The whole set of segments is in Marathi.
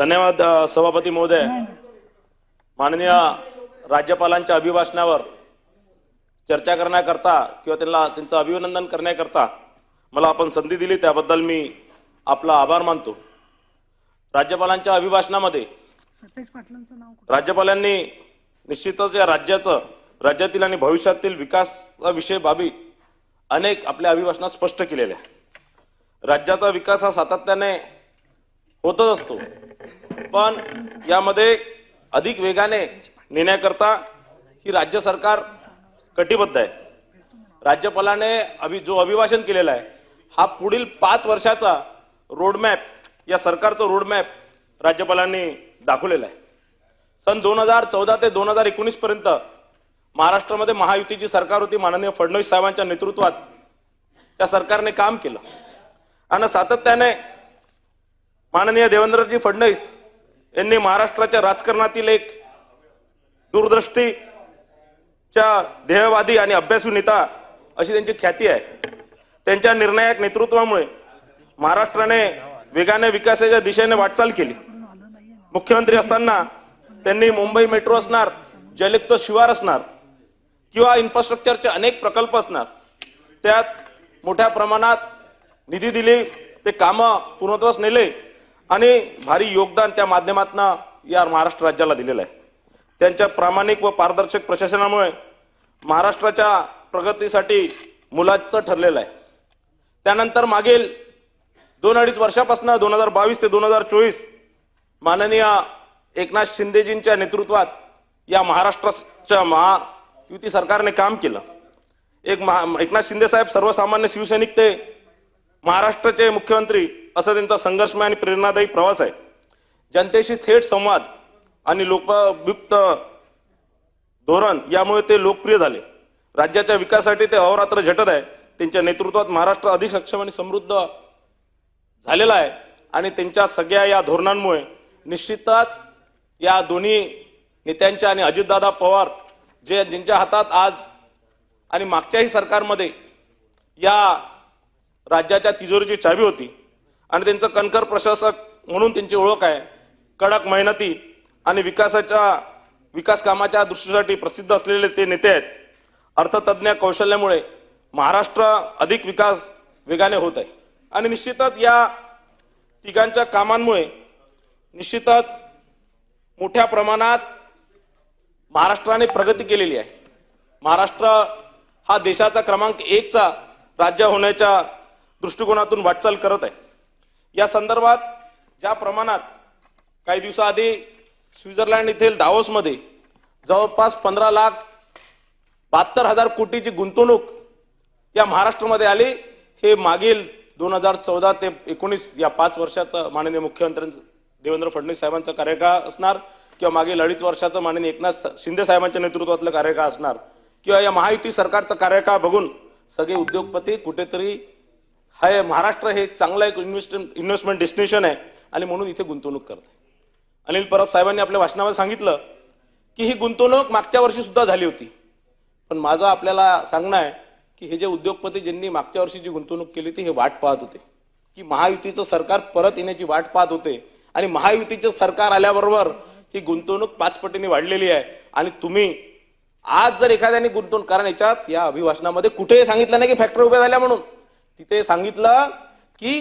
धन्यवाद सभापती महोदय. माननीय राज्यपालांच्या अभिभाषणावर चर्चा करण्याकरता किंवा त्यांना त्यांचं अभिनंदन करण्याकरता मला आपण संधी दिली त्याबद्दल मी आपला आभार मानतो. राज्यपालांच्या अभिभाषणामध्ये राज्यपालांनी निश्चितच या राज्याचं राज्यातील आणि भविष्यातील विकासाविषयी बाबी अनेक आपल्या अभिभाषणात स्पष्ट केलेल्या. आहे राज्याचा विकास हा सातत्याने होतच असतो. पण यामध्ये अधिक वेगाने नेण्याकरता ही राज्य सरकार कटिबद्ध आहे. राज्यपालाने अभि जो अभिभाषण केलेला आहे हा पुढील पाच वर्षाचा रोडमॅप या सरकारचं रोडमॅप राज्यपालांनी दाखवलेला आहे. सन दोन हजार चौदा ते दोन हजार एकोणीस पर्यंत महाराष्ट्रामध्ये महायुतीची सरकार होती माननीय फडणवीस साहेबांच्या नेतृत्वात. त्या सरकारने काम केलं. आणि सातत्याने माननीय देवेंद्रजी फडणवीस यांनी महाराष्ट्राच्या राजकारणातील एक दूरदृष्टीच्या ध्येयवादी आणि अभ्यासू नेता अशी त्यांची ख्याती आहे. त्यांच्या निर्णायक नेतृत्वामुळे महाराष्ट्राने वेगाने विकासाच्या दिशेने वाटचाल केली. मुख्यमंत्री असताना त्यांनी मुंबई मेट्रो असणार जलयुक्त शिवार असणार किंवा इन्फ्रास्ट्रक्चरचे अनेक प्रकल्प असणार त्यात मोठ्या प्रमाणात निधी दिली ते कामं पूर्णत्वास नेले. आणि भारी योगदान त्या माध्यमातून या महाराष्ट्र राज्याला दिलेलं आहे. त्यांच्या प्रामाणिक व पारदर्शक प्रशासनामुळे महाराष्ट्राच्या प्रगतीसाठी मुलाचं ठरलेलं आहे. त्यानंतर मागील दोन अडीच वर्षापासून दोन हजार बावीस ते दोन हजार चोवीस माननीय एकनाथ शिंदेजींच्या नेतृत्वात या महाराष्ट्राच्या महायुती सरकारने काम केलं. एक महा एकनाथ शिंदे साहेब सर्वसामान्य शिवसैनिक ते महाराष्ट्राचे मुख्यमंत्री असं त्यांचा संघर्षमय आणि प्रेरणादायी प्रवास आहे. जनतेशी थेट संवाद आणि लोकयुक्त धोरण यामुळे ते लोकप्रिय झाले. राज्याच्या विकासासाठी ते अहोरात्र झटत आहे. त्यांच्या नेतृत्वात महाराष्ट्र अधिक सक्षम आणि समृद्ध झालेला आहे. आणि त्यांच्या सगळ्या या धोरणांमुळे निश्चितच या दोन्ही नेत्यांच्या आणि अजितदादा पवार जे ज्यांच्या हातात आज आणि मागच्याही सरकारमध्ये या राज्याच्या तिजोरीची चावी होती आणि त्यांचं कणकर प्रशासक म्हणून त्यांची ओळख आहे. कडक मेहनती आणि विकासाच्या विकास कामाच्या दृष्टीसाठी प्रसिद्ध असलेले ते नेते आहेत. अर्थतज्ञ कौशल्यामुळे महाराष्ट्र अधिक विकास वेगाने होत आहे. आणि निश्चितच या तिघांच्या कामांमुळे निश्चितच मोठ्या प्रमाणात महाराष्ट्राने प्रगती केलेली आहे. महाराष्ट्र हा देशाचा क्रमांक एकचा राज्य होण्याच्या दृष्टिकोनातून वाटचाल करत आहे. या संदर्भात ज्या प्रमाणात काही दिवसाआधी स्वित्झर्लंड येथील दावोसमध्ये जवळपास पंधरा लाख बहात्तर हजार कोटीची गुंतवणूक या महाराष्ट्रामध्ये आली हे मागील दोन हजार चौदा ते एकोणीस या पाच वर्षाचं माननीय मुख्यमंत्र्यांचं देवेंद्र फडणवीस साहेबांचा कार्यकाळ असणार किंवा मागील अडीच वर्षाचं माननीय एकनाथ शिंदे साहेबांच्या नेतृत्वातलं कार्यकाळ असणार किंवा या महायुती सरकारचा कार्यकाळ बघून सगळे उद्योगपती कुठेतरी हे महाराष्ट्र हे चांगलं एक इन्व्हेस्ट इन्व्हेस्टमेंट डेस्टिनेशन आहे. आणि म्हणून इथे गुंतवणूक करत. आहे अनिल परब साहेबांनी आपल्या भाषणामध्ये सांगितलं की ही गुंतवणूक मागच्या वर्षी सुद्धा झाली होती. पण माझं आपल्याला सांगणं आहे की हे जे उद्योगपती ज्यांनी मागच्या वर्षी जी गुंतवणूक केली ती हे वाट पाहत होते. की महायुतीचं सरकार परत येण्याची वाट पाहत होते. आणि महायुतीचं सरकार आल्याबरोबर ही गुंतवणूक पाच पटीने वाढलेली आहे. आणि तुम्ही आज जर एखाद्याने गुंतवणूक कारण याच्यात या अभिभाषणामध्ये कुठेही सांगितलं नाही की फॅक्टरी उभ्या झाल्या म्हणून. तिथे सांगितलं की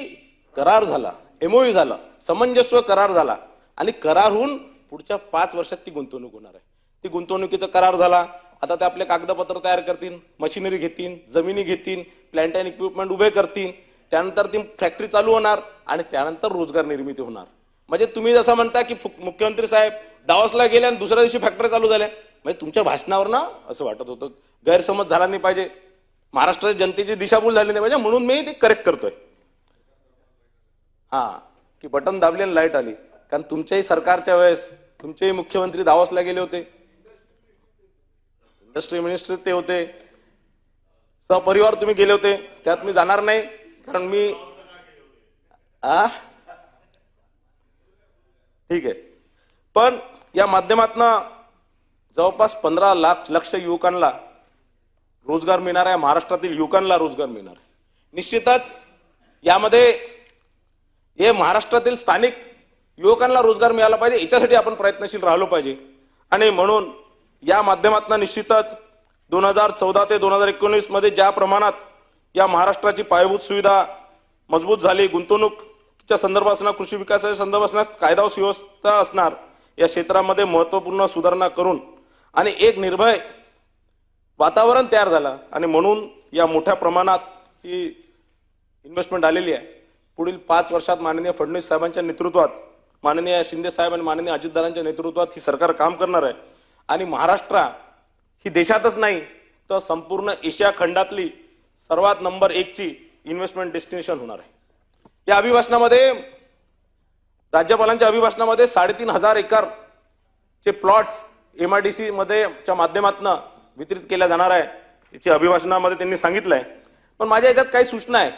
करार झाला एमओयू झाला समंजस्व करार झाला. आणि करार होऊन पुढच्या पाच वर्षात ती गुंतवणूक होणार आहे. ती गुंतवणुकीचा करार झाला. आता ते आपले कागदपत्र तयार करतील मशिनरी घेतील जमिनी घेतील प्लॅन्ट अँड इक्विपमेंट उभे करतील. त्यानंतर ती फॅक्टरी चालू होणार आणि त्यानंतर रोजगार निर्मिती होणार. म्हणजे तुम्ही जसं म्हणता की मुख्यमंत्री साहेब दावसला गेले आणि दुसऱ्या दिवशी फॅक्टरी चालू झाल्या. म्हणजे तुमच्या भाषणावर ना असं वाटत होतं. गैरसमज झाला नाही पाहिजे. महाराष्ट्राच्या जनतेची दिशाभूल झाली नाही पाहिजे म्हणून मी ते करेक्ट करतोय. हा की बटन दाबले आणि लाइट आली. कारण तुमच्याही सरकारच्या वेळेस तुमचेही मुख्यमंत्री दावसला गेले होते. इंडस्ट्री मिनिस्टर ते होते. सहपरिवार तुम्ही गेले होते. त्यात मी जाणार नाही कारण मी आ? ठीक आहे. पण या माध्यमातनं जवळपास पंधरा लाख लक्ष युवकांना रोजगार मिळणार आहे. महाराष्ट्रातील युवकांना रोजगार मिळणार आहे. निश्चितच यामध्ये हे महाराष्ट्रातील स्थानिक युवकांना रोजगार मिळाला पाहिजे. याच्यासाठी आपण प्रयत्नशील राहिलो पाहिजे. आणि म्हणून या माध्यमातून निश्चितच दोन हजार चौदा ते दोन हजार एकोणीसमध्ये ज्या प्रमाणात या महाराष्ट्राची पायाभूत सुविधा मजबूत झाली गुंतवणूकच्या संदर्भात असणार कृषी विकासाच्या संदर्भात असणार कायदा सुव्यवस्था असणार या क्षेत्रामध्ये महत्त्वपूर्ण सुधारणा करून आणि एक निर्भय वातावरण तयार झालं आणि म्हणून या मोठ्या प्रमाणात ही इन्व्हेस्टमेंट आलेली आहे. पुढील पाच वर्षात माननीय फडणवीस साहेबांच्या नेतृत्वात माननीय शिंदे साहेब आणि माननीय अजितदारांच्या नेतृत्वात ही सरकार काम करणार आहे. आणि महाराष्ट्र ही देशातच नाही तर संपूर्ण एशिया खंडातली सर्वात नंबर एकची इन्व्हेस्टमेंट डेस्टिनेशन होणार आहे. या अभिभाषणामध्ये राज्यपालांच्या अभिभाषणामध्ये साडेतीन हजार एकर चे प्लॉट्स एमआयडीसी मध्ये च्या माध्यमातून वितरित केल्या जाणार आहे याची अभिभाषणामध्ये त्यांनी सांगितलंय. पण माझ्या याच्यात काही सूचना आहे.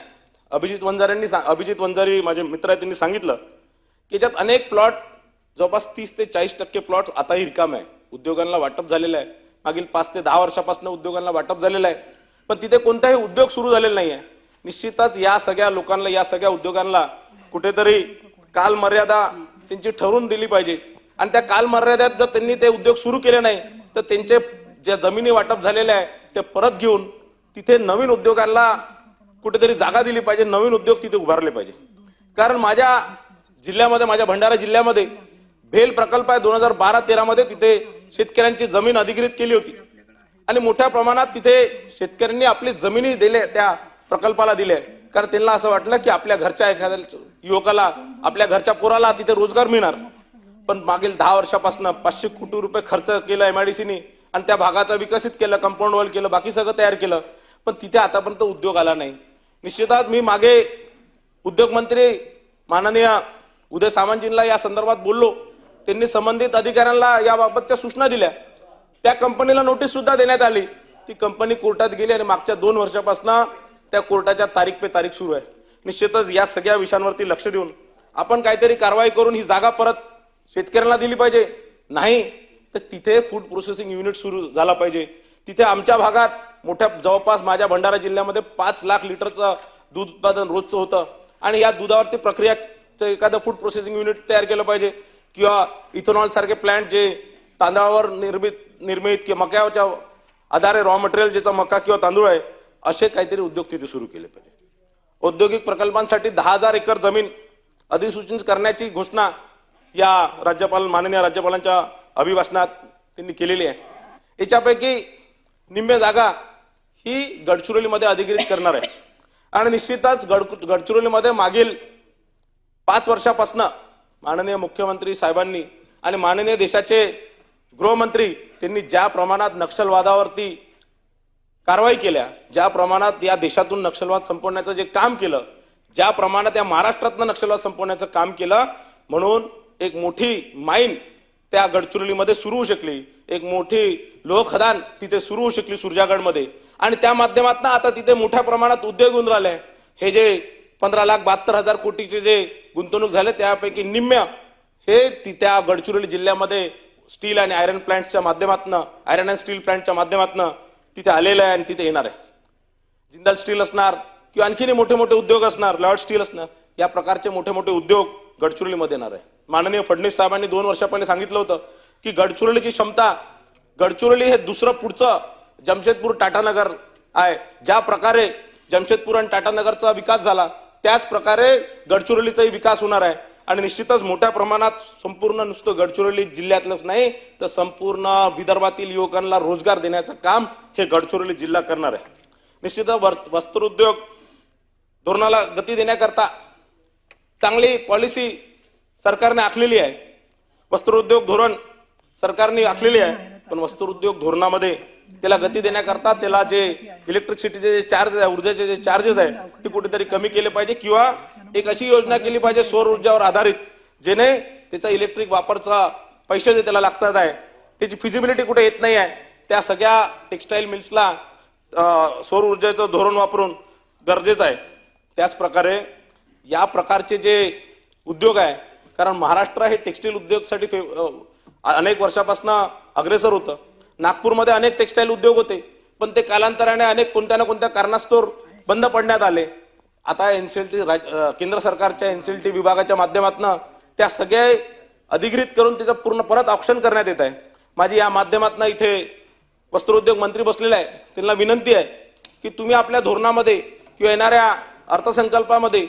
अभिजित वंजाऱ्यांनी अभिजित वंजारी माझे मित्र आहेत त्यांनी सांगितलं की याच्यात अनेक प्लॉट जवळपास तीस ते चाळीस टक्के प्लॉट आताही रिकाम आहे. उद्योगांना वाटप झालेलं आहे. मागील पाच ते दहा वर्षापासून उद्योगांना वाटप झालेलं आहे. पण तिथे कोणताही उद्योग सुरू झालेला नाही आहे निश्चितच या सगळ्या लोकांना या सगळ्या उद्योगांना कुठेतरी कालमर्यादा त्यांची ठरवून दिली पाहिजे. आणि त्या कालमर्यादेत जर त्यांनी ते उद्योग सुरू केले नाही तर त्यांचे ज्या जमिनी वाटप झालेल्या आहे ते परत घेऊन तिथे नवीन उद्योगांना कुठेतरी जागा दिली पाहिजे नवीन उद्योग तिथे उभारले पाहिजे. कारण माझ्या जिल्ह्यामध्ये माझ्या भंडारा जिल्ह्यामध्ये भेल प्रकल्प आहे दोन हजार बारा तेरामध्ये तिथे शेतकऱ्यांची जमीन अधिकृत केली होती. आणि मोठ्या प्रमाणात तिथे शेतकऱ्यांनी आपली जमिनी दिल्या त्या प्रकल्पाला दिल्या. कारण त्यांना असं वाटलं की आपल्या घरच्या एखाद्या युवकाला आपल्या घरच्या पोराला तिथे रोजगार मिळणार. पण मागील दहा वर्षापासून पाचशे कोटी रुपये खर्च केला एमआयडीसीनी आणि त्या भागाचा विकसित केलं कंपाऊंड वॉल केलं बाकी सगळं तयार केलं. पण तिथे आतापर्यंत उद्योग आला नाही. निश्चितच मी मागे उद्योगमंत्री माननीय उदय सामंतजींना या संदर्भात बोललो. त्यांनी संबंधित अधिकाऱ्यांना याबाबतच्या सूचना दिल्या. त्या कंपनीला नोटीस सुद्धा देण्यात आली. ती कंपनी कोर्टात गेली आणि मागच्या दोन वर्षापासून त्या कोर्टाच्या तारीख पे तारीख सुरू आहे. निश्चितच या सगळ्या विषयांवरती लक्ष देऊन आपण काहीतरी कारवाई करून ही जागा परत शेतकऱ्यांना दिली पाहिजे. नाही तर तिथे फूड प्रोसेसिंग युनिट सुरू झाला पाहिजे. तिथे आमच्या भागात मोठ्या जवळपास माझ्या भंडारा जिल्ह्यामध्ये पाच लाख लिटरचं दूध उत्पादन रोजचं होतं. आणि या दुधावरती प्रक्रियाचं एखादं फूड प्रोसेसिंग युनिट तयार केलं पाहिजे. किंवा इथेनॉल सारखे प्लांट जे तांदळावर निर्मित निर्मित किंवा मक्याच्या आधारे रॉ मटेरियल ज्याचा मका किंवा तांदूळ आहे असे काहीतरी उद्योग तिथे सुरू केले पाहिजे. औद्योगिक प्रकल्पांसाठी दहा हजार एकर जमीन अधिसूचित करण्याची घोषणा या राज्यपाल माननीय राज्यपालांच्या अभिभाषणात त्यांनी केलेली आहे. याच्यापैकी निम्बे जागा ही गडचिरोलीमध्ये अधिग्रहित करणार आहे. आणि निश्चितच गड गडचिरोलीमध्ये मागील पाच वर्षापासून माननीय मुख्यमंत्री साहेबांनी आणि माननीय देशाचे गृहमंत्री त्यांनी ज्या प्रमाणात नक्षलवादावरती कारवाई केल्या ज्या प्रमाणात या देशातून नक्षलवाद संपवण्याचं जे काम केलं ज्या प्रमाणात या महाराष्ट्रातनं नक्षलवाद संपवण्याचं काम केलं म्हणून एक मोठी माईन त्या गडचिरोलीमध्ये सुरू होऊ शकली. एक मोठी लोहखदान तिथे सुरू होऊ शकली सुरजागडमध्ये. आणि त्या माध्यमातून आता तिथे मोठ्या प्रमाणात उद्योग येऊन राहिले हे जे पंधरा लाख बहात्तर हजार कोटीचे जे गुंतवणूक झाले त्यापैकी निम्म्य हे तिथ्या गडचिरोली जिल्ह्यामध्ये स्टील आणि आयरन प्लांटच्या माध्यमातून आयरन अँड स्टील प्लांटच्या माध्यमातून तिथे आलेलं आहे आणि तिथे येणार आहे. जिंदाल स्टील असणार किंवा आणखीनही मोठे मोठे उद्योग असणार लॉर्ड स्टील असणार या प्रकारचे मोठे मोठे उद्योग गडचिरोलीमध्ये येणार आहे. माननीय फडणवीस साहेबांनी दोन वर्षापहिले सांगितलं होतं की गडचिरोलीची क्षमता गडचिरोली हे दुसरं पुढचं जमशेदपूर टाटानगर आहे. ज्या प्रकारे जमशेदपूर आणि टाटानगरचा विकास झाला त्याच प्रकारे गडचिरोलीचाही विकास होणार आहे. आणि निश्चितच मोठ्या प्रमाणात संपूर्ण नुसतं गडचिरोली जिल्ह्यातलंच नाही तर संपूर्ण विदर्भातील युवकांना रोजगार देण्याचं काम हे गडचिरोली जिल्हा करणार आहे. निश्चितच वस्त्रोद्योग धोरणाला गती देण्याकरता चांगली पॉलिसी सरकारने आखलेली आहे. वस्त्रोद्योग धोरण सरकारने आखलेली आहे पण वस्त्रोद्योग धोरणामध्ये त्याला गती देण्याकरता त्याला जे इलेक्ट्रिसिटीचे जे चार्ज आहे ऊर्जेचे जे चार्जेस आहे ते कुठेतरी कमी केले पाहिजे किंवा एक अशी योजना केली पाहिजे सौर ऊर्जावर आधारित जेणे त्याचा इलेक्ट्रिक वापरचा पैसे जे त्याला लागतात आहे त्याची फिजिबिलिटी कुठे येत नाही आहे त्या सगळ्या टेक्स्टाईल मिल्सला सौर ऊर्जेचं धोरण वापरून गरजेचं आहे. त्याच प्रकारे या प्रकारचे जे उद्योग आहे कारण महाराष्ट्र हे टेक्स्टाईल उद्योगसाठी फे- अनेक वर्षापासून अग्रेसर होतं. नागपूरमध्ये अनेक टेक्स्टाईल उद्योग होते पण ते कालांतराने अनेक कोणत्या ना कोणत्या कारणास्तव बंद पडण्यात आले. आता एनसीएलटी केंद्र सरकारच्या एनसीएलटी विभागाच्या माध्यमातून त्या सगळ्या अधिकृत करून त्याचं पूर्ण परत ऑप्शन करण्यात येत आहे. माझी या माध्यमातून इथे वस्त्रोद्योग मंत्री बसलेला आहे. त्यांना विनंती आहे की तुम्ही आपल्या धोरणामध्ये किंवा येणाऱ्या अर्थसंकल्पामध्ये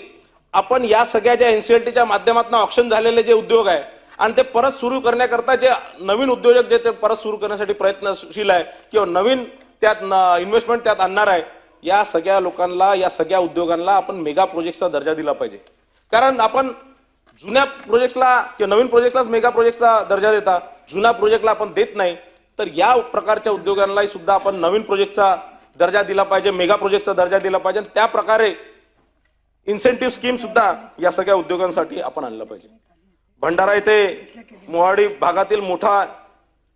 आपण या सगळ्या ज्या एनसीएलटीच्या माध्यमातून ऑप्शन झालेले जे उद्योग आहे आणि ते परत सुरू करण्याकरता जे नवीन उद्योजक जे ते परत सुरू करण्यासाठी प्रयत्नशील आहे किंवा नवीन त्यात इन्व्हेस्टमेंट त्यात आणणार आहे या सगळ्या लोकांना या सगळ्या उद्योगांना आपण मेगा प्रोजेक्टचा दर्जा दिला पाहिजे. कारण आपण जुन्या प्रोजेक्टला किंवा नवीन प्रोजेक्टलाच मेगा प्रोजेक्टचा दर्जा देता जुन्या प्रोजेक्टला आपण देत नाही तर या प्रकारच्या उद्योगांनाही सुद्धा आपण नवीन प्रोजेक्टचा दर्जा दिला पाहिजे मेगा प्रोजेक्टचा दर्जा दिला पाहिजे त्या प्रकारे इन्सेंटिव्ह स्कीम सुद्धा या सगळ्या उद्योगांसाठी आपण आणलं पाहिजे. भंडारा येथे मोहाडी भागातील मोठा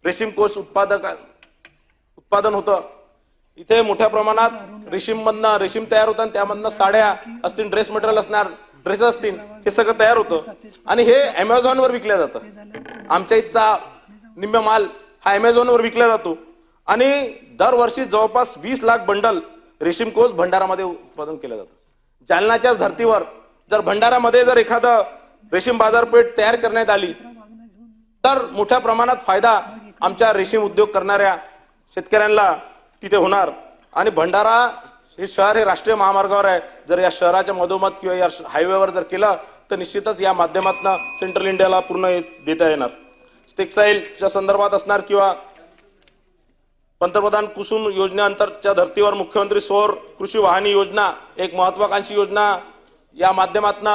रेशीम कोष उत्पादक उत्पादन होतं. इथे मोठ्या प्रमाणात रेशीम मधनं रेशीम तयार होतं आणि त्यामधनं साड्या असतील ड्रेस मटेरियल असणार ड्रेस असतील हे सगळं तयार होतं. आणि हे अमेझॉनवर वर विकल्या जातं. आमच्या इथचा निम्म माल हा अमेझॉनवर वर विकला जातो. आणि दरवर्षी जवळपास वीस लाख बंडल रेशीम कोष भंडारामध्ये उत्पादन केलं जातं. जालनाच्याच धर्तीवर जर भंडारामध्ये जर एखादं रेशीम बाजारपेठ तयार करण्यात आली तर मोठ्या प्रमाणात फायदा आमच्या रेशीम उद्योग करणाऱ्या शेतकऱ्यांना तिथे होणार. आणि भंडारा हे शहर हे राष्ट्रीय महामार्गावर आहे. जर या शहराच्या मधोमध किंवा या हायवेवर जर केलं तर निश्चितच या माध्यमातून सेंट्रल इंडियाला पूर्ण देता येणार. टेक्सटाईलच्या संदर्भात असणार किंवा पंतप्रधान कुसुम योजनेअंतर्गतच्या धर्तीवर मुख्यमंत्री सौर कृषी वाहनी योजना एक महत्वाकांक्षी योजना या माध्यमातून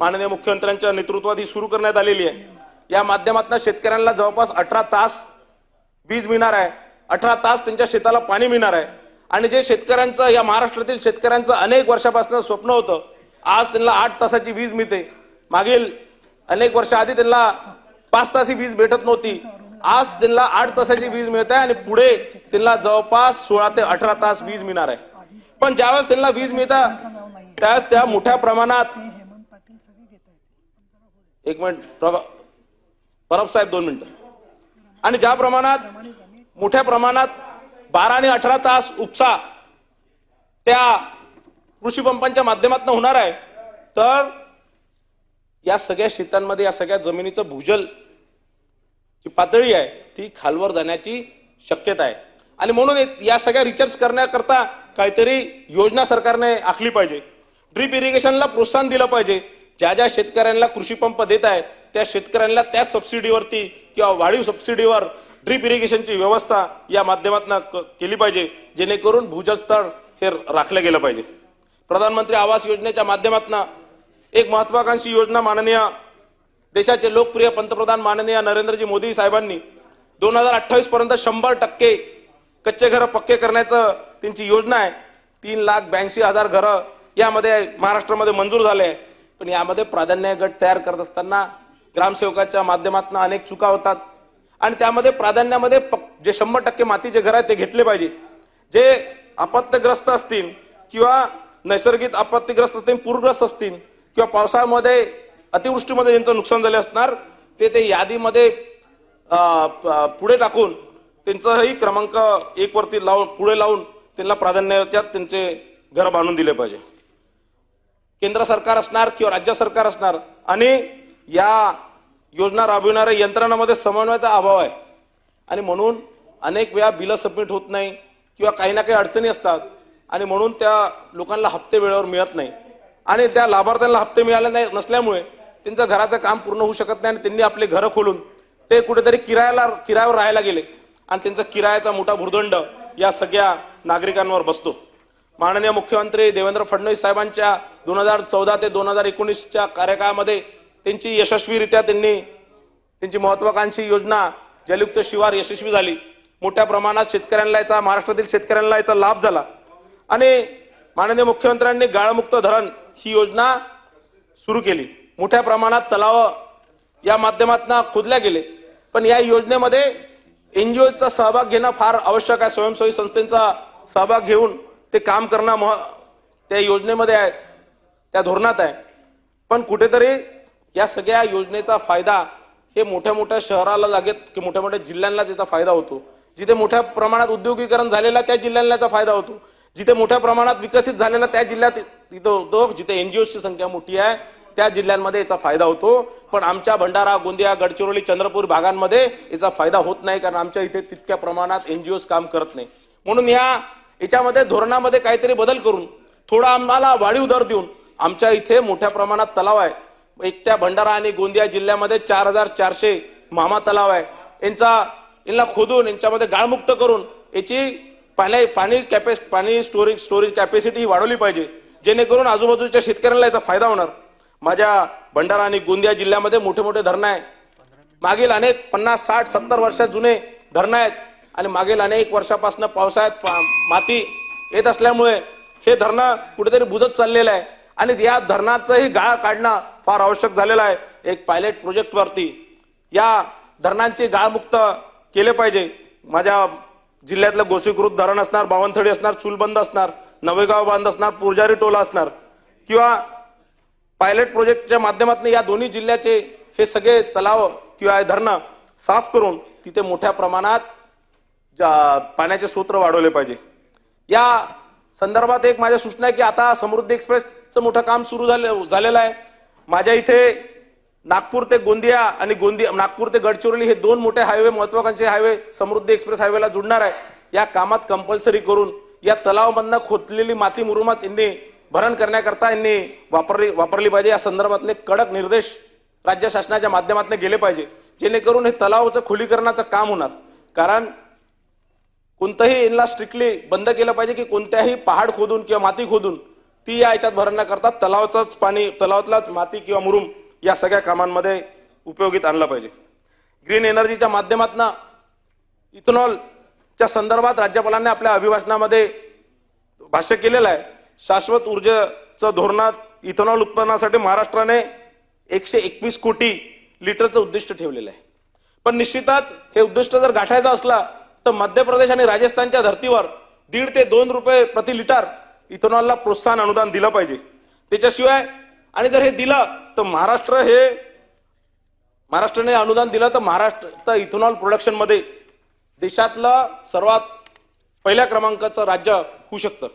माननीय मुख्यमंत्र्यांच्या नेतृत्वात ही सुरू करण्यात आलेली आहे. या माध्यमातून शेतकऱ्यांना जवळपास अठरा तास वीज मिळणार आहे. अठरा तास त्यांच्या शेताला पाणी मिळणार आहे. आणि जे शेतकऱ्यांचं या महाराष्ट्रातील शेतकऱ्यांचं अनेक वर्षापासून स्वप्न होतं आज त्यांना आठ तासाची वीज मिळते. मागील अनेक वर्षाआधी त्यांना पाच तास ही वीज भेटत नव्हती. आज त्यांना आठ तासाची वीज मिळते आणि पुढे त्यांना जवळपास सोळा ते अठरा तास वीज मिळणार आहे. पण ज्यावेळेस त्यांना वीज मिळतात त्यावेळेस त्या मोठ्या प्रमाणात एक मिनिट परब साहेब दोन मिनिटं. आणि ज्या प्रमाणात मोठ्या प्रमाणात बारा आणि अठरा तास उपसा त्या कृषी पंपांच्या माध्यमातून होणार आहे तर या सगळ्या शेतांमध्ये या सगळ्या जमिनीचं भूजल जी पातळी आहे ती खालवर जाण्याची शक्यता आहे. आणि म्हणून या सगळ्या रिचार्ज करण्याकरता काहीतरी योजना सरकारने आखली पाहिजे. ड्रीप इरिगेशनला प्रोत्साहन दिलं पाहिजे. ज्या ज्या शेतकऱ्यांना कृषी पंप देत आहे त्या शेतकऱ्यांना त्या सबसिडीवरती किंवा वाढीव सबसिडीवर ड्रीप इरिगेशनची व्यवस्था या माध्यमातून केली पाहिजे. जेणेकरून भूजल स्तर हे राखलं गेलं पाहिजे. प्रधानमंत्री आवास योजनेच्या माध्यमातून एक महत्वाकांक्षी योजना माननीय देशाचे लोकप्रिय पंतप्रधान माननीय नरेंद्रजी मोदी साहेबांनी दोन हजार अठ्ठावीस पर्यंत शंभर टक्के कच्चे घरं पक्के करण्याचं त्यांची योजना आहे. तीन लाख ब्याऐंशी हजार घरं यामध्ये महाराष्ट्रामध्ये मंजूर झाले आहे. पण यामध्ये प्राधान्य गट तयार करत असताना ग्रामसेवकाच्या माध्यमातून अनेक चुका होतात. आणि त्यामध्ये प्राधान्यामध्ये जे शंभर टक्के मातीचे घर आहेत ते घेतले पाहिजे. जे आपत्त्यग्रस्त असतील किंवा नैसर्गिक आपत्तीग्रस्त असतील पूरग्रस्त असतील किंवा पावसाळ्यामध्ये अतिवृष्टीमध्ये ज्यांचं नुकसान झाले असणार ते ते यादीमध्ये पुढे टाकून त्यांचाही क्रमांक एक वरती लावून पुढे लावून त्यांना प्राधान्याच्या त्यांचे घर बांधून दिले पाहिजे. केंद्र सरकार असणार किंवा राज्य सरकार असणार आणि या योजना राबविणाऱ्या यंत्रणामध्ये समन्वयाचा अभाव आहे. आणि म्हणून अनेक वेळा बिलं सबमिट होत नाही किंवा काही ना काही अडचणी असतात आणि म्हणून त्या लोकांना हप्ते वेळेवर मिळत नाही. आणि त्या लाभार्थ्यांना हप्ते मिळाले नाही नसल्यामुळे त्यांचं घराचं काम पूर्ण होऊ शकत नाही आणि त्यांनी आपले घरं खोलून ते कुठेतरी किरायाला किरायावर राहायला गेले. आणि त्यांचा किरायाचा मोठा भूर्दंड या सगळ्या नागरिकांवर बसतो. माननीय मुख्यमंत्री देवेंद्र फडणवीस साहेबांच्या दोन हजार चौदा ते दोन हजार एकोणीसच्या कार्यकाळामध्ये त्यांची यशस्वीरित्या त्यांनी त्यांची महत्वाकांक्षी योजना जलयुक्त शिवार यशस्वी झाली. मोठ्या प्रमाणात शेतकऱ्यांना याचा महाराष्ट्रातील शेतकऱ्यांना याचा लाभ झाला. आणि माननीय मुख्यमंत्र्यांनी गाळमुक्त धरण ही योजना सुरू केली. मोठ्या प्रमाणात तलाव या माध्यमातून खोदल्या गेले. पण या योजनेमध्ये एनजीओचा सहभाग घेणं फार आवश्यक आहे. स्वयंसेवी संस्थेचा सहभाग घेऊन ते काम करणं मह त्या योजनेमध्ये आहे त्या धोरणात आहे. पण कुठेतरी या सगळ्या योजनेचा फायदा हे मोठ्या मोठ्या शहराला लागेल की मोठ्या मोठ्या जिल्ह्यांना त्याचा फायदा होतो. जिथे मोठ्या प्रमाणात उद्योगीकरण झालेला त्या जिल्ह्यांना फायदा होतो. जिथे मोठ्या प्रमाणात विकसित झालेला त्या जिल्ह्यात तिथं होतो जिथे एनजीओची संख्या मोठी आहे त्या जिल्ह्यांमध्ये याचा फायदा होतो. पण आमच्या भंडारा गोंदिया गडचिरोली चंद्रपूर भागांमध्ये याचा फायदा होत नाही कारण आमच्या इथे तितक्या प्रमाणात एनजीओ काम करत नाही. म्हणून ह्या याच्यामध्ये धोरणामध्ये काहीतरी बदल करून थोडा आम्हाला वाढीव दर देऊन आमच्या इथे मोठ्या प्रमाणात तलाव आहे. एकट्या भंडारा आणि गोंदिया जिल्ह्यामध्ये चार हजार चारशे मामा तलाव आहे. यांचा यांना खोदून यांच्यामध्ये गाळमुक्त करून याची पाण्या पाणी कॅपॅस पाणी स्टोरेज स्टोरेज कॅपॅसिटी वाढवली पाहिजे. जेणेकरून आजूबाजूच्या शेतकऱ्यांना याचा फायदा होणार. माझ्या भंडारा आणि गोंदिया जिल्ह्यामध्ये मोठे मोठे धरणं आहे मागील अनेक पन्नास साठ सत्तर वर्ष जुने धरणं आहेत आणि मागील अनेक वर्षापासून पावसाळ्यात पा- माती येत असल्यामुळे हे धरणं कुठेतरी बुजत चाललेलं आहे. आणि या धरणाचंही गाळ काढणं फार आवश्यक झालेलं आहे. एक पायलट प्रोजेक्टवरती या धरणांची गाळमुक्त केले पाहिजे. माझ्या जिल्ह्यातलं गोसीकृत धरण असणार बावनथडी असणार चुलबंद असणार नवेगाव बांध असणार पुरजारी टोला असणार किंवा पायलट प्रोजेक्टच्या माध्यमातून या दोन्ही जिल्ह्याचे हे सगळे तलाव किंवा धरणं साफ करून तिथे मोठ्या प्रमाणात पाण्याचे सूत्र वाढवले पाहिजे. या संदर्भात एक माझ्या सूचना आहे की आता समृद्धी एक्सप्रेसचं मोठं काम सुरू झालं झालेलं आहे. माझ्या इथे नागपूर ते गोंदिया आणि गोंदिया नागपूर ते गडचिरोली हे दोन मोठे हायवे महत्वाकांक्षी हायवे समृद्धी एक्सप्रेस हायवेला जुडणार आहे. या कामात कंपल्सरी करून या तलावामधनं खोदलेली माती मुरुमाच यांनी भरण करण्याकरता यांनी वापरली वापरली पाहिजे. या संदर्भातले कडक निर्देश राज्य शासनाच्या माध्यमातून गेले पाहिजे. जेणेकरून हे तलावाचं खुलीकरणाचं काम होणार. कारण कोणतंही यांना स्ट्रिक्टली बंद केलं पाहिजे की कोणत्याही पहाड खोदून किंवा माती खोदून ती या याच्यात भरण्याकरता तलावाचंच पाणी तलावातलाच माती किंवा मुरुम या सगळ्या कामांमध्ये उपयोगीत आणलं पाहिजे. ग्रीन एनर्जीच्या माध्यमातून इथेनॉलच्या संदर्भात राज्यपालांनी आपल्या अभिभाषणामध्ये भाष्य केलेलं आहे. शाश्वत ऊर्जेचं धोरणात इथेनॉल उत्पन्नासाठी महाराष्ट्राने एकशे एकवीस कोटी लिटरचं उद्दिष्ट ठेवलेलं आहे. पण निश्चितच हे उद्दिष्ट जर गाठायचं असलं तर मध्य प्रदेश आणि राजस्थानच्या धर्तीवर दीड ते दोन रुपये प्रति लिटर इथेनॉलला प्रोत्साहन अनुदान दिलं पाहिजे. त्याच्याशिवाय आणि जर हे दिलं तर महाराष्ट्र हे महाराष्ट्राने अनुदान दिलं तर महाराष्ट्र तर इथेनॉल प्रोडक्शनमध्ये देशातलं सर्वात पहिल्या क्रमांकाचं राज्य होऊ शकतं.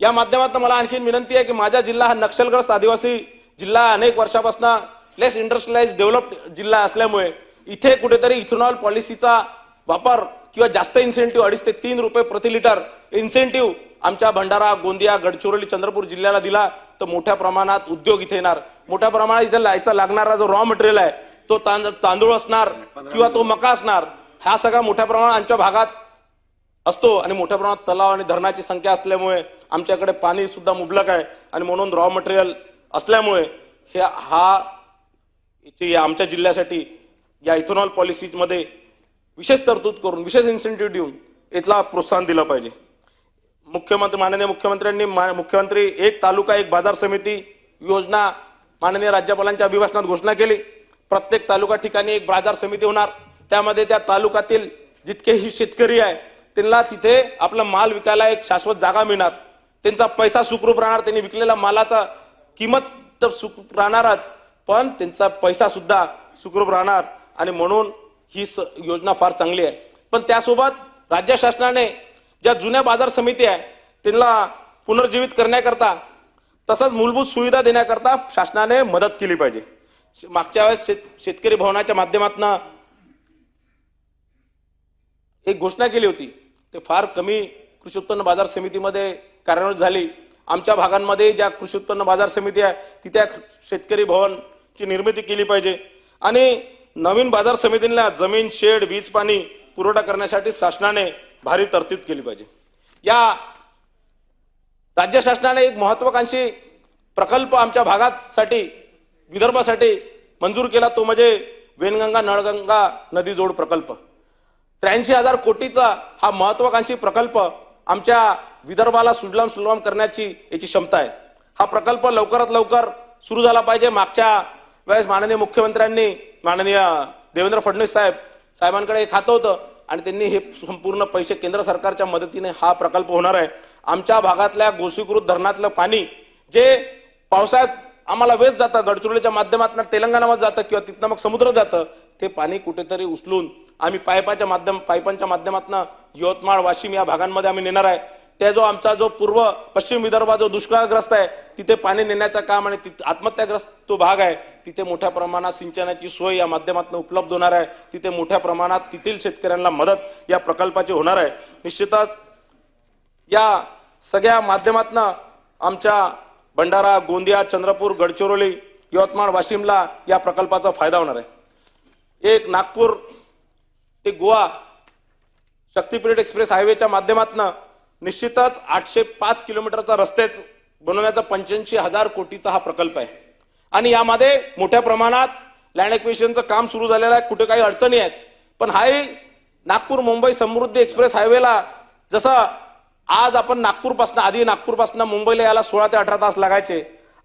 या माध्यमातून मला आणखीन विनंती आहे की माझा जिल्हा हा नक्षलग्रस्त आदिवासी जिल्हा अनेक वर्षापासून लेस इंडस्ट्रियलाइज डेव्हलप्ड जिल्हा असल्यामुळे इथे कुठेतरी इथेनॉल पॉलिसीचा वापर किंवा जास्त इन्सेंटिव्ह अडीच ते तीन रुपये प्रति लिटर इन्सेंटिव्ह आमच्या भंडारा गोंदिया गडचिरोली चंद्रपूर जिल्ह्याला दिला. तर मोठ्या प्रमाणात उद्योग इथे येणार. मोठ्या प्रमाणात इथे लायचा लागणारा जो रॉ मटेरियल आहे तो तांदूळ असणार किंवा तो मका असणार हा सगळा मोठ्या प्रमाणात आमच्या भागात असतो आणि मोठ्या प्रमाणात तलाव आणि धरणाची संख्या असल्यामुळे आमच्याकडे पाणी सुद्धा मुबलक आहे. आणि म्हणून रॉ मटेरियल असल्यामुळे हे हा याची या आमच्या जिल्ह्यासाठी या इथेनॉल पॉलिसीमध्ये विशेष तरतूद करून विशेष इन्सेंटिव्ह देऊन इथला प्रोत्साहन दिलं पाहिजे. मुख्यमंत्री माननीय मुख्यमंत्र्यांनी मा- मुख्यमंत्री एक तालुका एक बाजार समिती योजना माननीय राज्यपालांच्या अभिभाषणात घोषणा केली. प्रत्येक तालुका ठिकाणी एक बाजार समिती होणार. त्यामध्ये त्या तालुक्यातील जितकेही शेतकरी आहे त्यांना तिथे आपला माल विकायला एक शाश्वत जागा मिळणार. त्यांचा पैसा सुखरूप राहणार त्यांनी विकलेला मालाचा किंमत तर सुखरूप राहणारच पण त्यांचा पैसा सुद्धा सुखरूप राहणार आणि म्हणून ही स- योजना फार चांगली आहे. पण त्यासोबत राज्य शासनाने ज्या जुन्या बाजार समिती आहे त्यांना पुनर्जीवित करण्याकरता तसंच मूलभूत सुविधा देण्याकरता शासनाने मदत केली पाहिजे. मागच्या वेळेस शेत शेतकरी भवनाच्या माध्यमातून एक घोषणा केली होती. ते फार कमी कृषी उत्पन्न बाजार समितीमध्ये कार्यान्वित झाली. आमच्या भागांमध्ये ज्या कृषी उत्पन्न बाजार समिती आहे तिथे शेतकरी भवनची निर्मिती केली पाहिजे. आणि नवीन बाजार समितींना जमीन शेड वीज पाणी पुरवठा करण्यासाठी शासनाने भारी तरतूद केली पाहिजे. या राज्य शासनाने एक महत्वाकांक्षी प्रकल्प आमच्या भागासाठी विदर्भासाठी मंजूर केला तो म्हणजे वेनगंगा नळगंगा नदी जोड प्रकल्प. त्र्याऐंशी हजार कोटीचा हा महत्वाकांक्षी प्रकल्प आमच्या विदर्भाला सुजलाम सुलभाम करण्याची याची क्षमता आहे. हा प्रकल्प लवकरात लवकर सुरू झाला पाहिजे. मागच्या वेळेस माननीय मुख्यमंत्र्यांनी माननीय देवेंद्र फडणवीस साहेब साहेबांकडे हे खातं होतं आणि त्यांनी हे संपूर्ण पैसे केंद्र सरकारच्या मदतीने हा प्रकल्प होणार आहे. आमच्या भागातल्या गोसीकृत धरणातलं पाणी जे पावसाळ्यात आम्हाला वेस्ट जातं गडचिरोलीच्या माध्यमातून तेलंगणामध्ये जातं किंवा तिथनं मग समुद्र जातं ते पाणी कुठेतरी उचलून आम्ही पाईपाच्या माध्यम पायपांच्या माध्यमातून यवतमाळ वाशिम या भागांमध्ये आम्ही नेणार आहे. त्या जो आमचा जो पूर्व पश्चिम विदर्भ जो दुष्काळग्रस्त आहे तिथे पाणी नेण्याचं काम आणि तिथे आत्महत्याग्रस्त तो भाग आहे तिथे मोठ्या प्रमाणात सिंचनाची सोय या माध्यमातून उपलब्ध होणार आहे. तिथे मोठ्या प्रमाणात तेथील शेतकऱ्यांना मदत या प्रकल्पाची होणार आहे. निश्चितच या सगळ्या माध्यमातून आमच्या भंडारा गोंदिया चंद्रपूर गडचिरोली यवतमाळ वाशिमला या प्रकल्पाचा फायदा होणार आहे. एक नागपूर ते गोवा शक्तीपीठ एक्सप्रेस हायवेच्या माध्यमातून निश्चितच आठशे पाच किलोमीटरचा रस्तेच बनवण्याचा पंच्याऐंशी हजार कोटीचा हा प्रकल्प आहे. आणि यामध्ये मोठ्या प्रमाणात लँड एक्विशनचं काम सुरू झालेलं आहे. कुठे काही अडचणी आहेत. पण हाही नागपूर मुंबई समृद्धी एक्सप्रेस हायवेला जसं आज आपण नागपूरपासून आधी नागपूरपासून मुंबईला यायला सोळा ते अठरा तास लागायचे.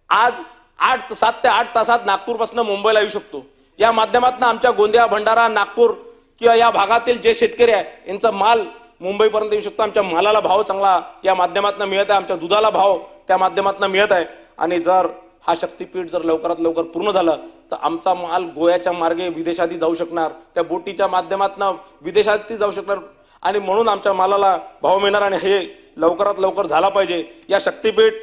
आज आठ सात ते आठ तासात नागपूरपासून मुंबईला येऊ शकतो. या माध्यमातून आमच्या गोंदिया भंडारा नागपूर किंवा या भागातील जे शेतकरी आहे यांचा माल मुंबईपर्यंत येऊ शकतो. आमच्या मालाला भाव चांगला या माध्यमातून मिळत आहे. आमच्या दुधाला भाव त्या माध्यमातून मिळत आहे. आणि जर हा शक्तीपीठ जर लवकरात लवकर पूर्ण झालं तर आमचा माल गोव्याच्या मार्गे विदेशातही जाऊ शकणार. त्या बोटीच्या माध्यमातून विदेशातही जाऊ शकणार. आणि म्हणून आमच्या मालाला भाव मिळणार आणि हे लवकरात लवकर झाला पाहिजे. या शक्तीपीठ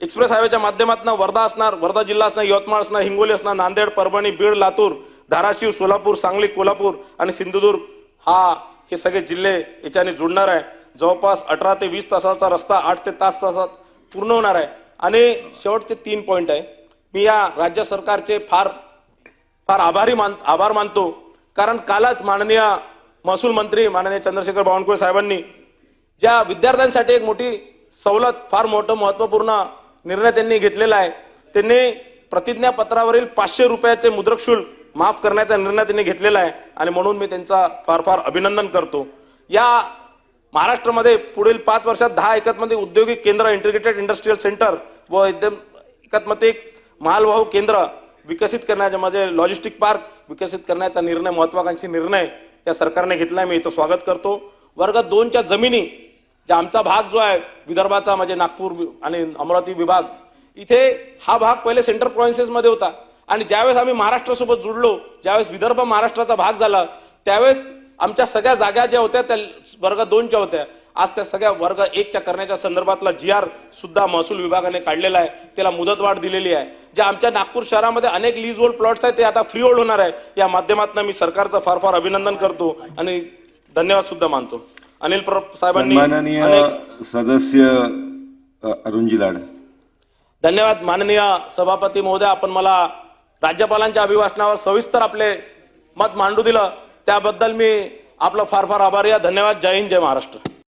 एक्सप्रेस हायवेच्या माध्यमातून वर्धा असणार वर्धा जिल्हा असणार यवतमाळ असणार हिंगोली असणार नांदेड परभणी बीड लातूर धाराशिव सोलापूर सांगली कोल्हापूर आणि सिंधुदुर्ग हा हे सगळे जिल्हे याच्याने जुळणार आहे. जवळपास अठरा ते वीस तासाचा रस्ता आठ ते तास तासात पूर्ण होणार आहे. आणि शेवटचे तीन पॉईंट आहे. मी या राज्य सरकारचे फार फार आभारी मान आभार मानतो. कारण कालच माननीय महसूल मंत्री माननीय चंद्रशेखर बावनकुळे साहेबांनी ज्या विद्यार्थ्यांसाठी एक मोठी सवलत फार मोठं महत्त्वपूर्ण निर्णय त्यांनी घेतलेला आहे. त्यांनी प्रतिज्ञापत्रावरील पाचशे रुपयाचे मुद्रक शुल्क माफ करण्याचा निर्णय त्यांनी घेतलेला आहे आणि म्हणून मी त्यांचा फार फार अभिनंदन करतो. या महाराष्ट्रामध्ये पुढील पाच वर्षात दहा एकत्मिक औद्योगिक केंद्र इंटिग्रेटेड इंडस्ट्रीयल सेंटर व एकदम एकात्मिक मालवाहू केंद्र विकसित करण्याचे म्हणजे लॉजिस्टिक पार्क विकसित करण्याचा निर्णय महत्वाकांक्षी निर्णय या सरकारने घेतलाय. मी याचं स्वागत करतो. वर्ग दोनच्या जमिनी ज्या आमचा भाग जो आहे विदर्भाचा म्हणजे नागपूर वि- आणि अमरावती विभाग इथे हा भाग पहिले सेंटर प्रोव्हिन्सेसमध्ये होता. आणि ज्यावेळेस आम्ही महाराष्ट्रासोबत जुडलो ज्यावेळेस विदर्भ महाराष्ट्राचा भाग झाला त्यावेळेस आमच्या सगळ्या जागा ज्या होत्या त्या वर्ग दोनच्या होत्या. आज त्या सगळ्या वर्ग एकच्या करण्याच्या संदर्भातला जी आर सुद्धा महसूल विभागाने काढलेला आहे त्याला मुदतवाढ दिलेली आहे. ज्या आमच्या नागपूर शहरामध्ये अनेक लीज होल्ड प्लॉट्स आहेत ते आता फ्री होल्ड होणार आहे. या माध्यमातून मी सरकारचं फार फार अभिनंदन करतो आणि धन्यवाद सुद्धा मानतो. अनिल साहेबांनी सदस्य अरुणजी लाड. धन्यवाद माननीय सभापती महोदय. आपण मला राज्यपालांच्या अभिभाषणावर सविस्तर आपले मत मांडू दिलं. त्याबद्दल मी आपलं फार फार आभारी आहे. धन्यवाद. जय हिंद जय महाराष्ट्र.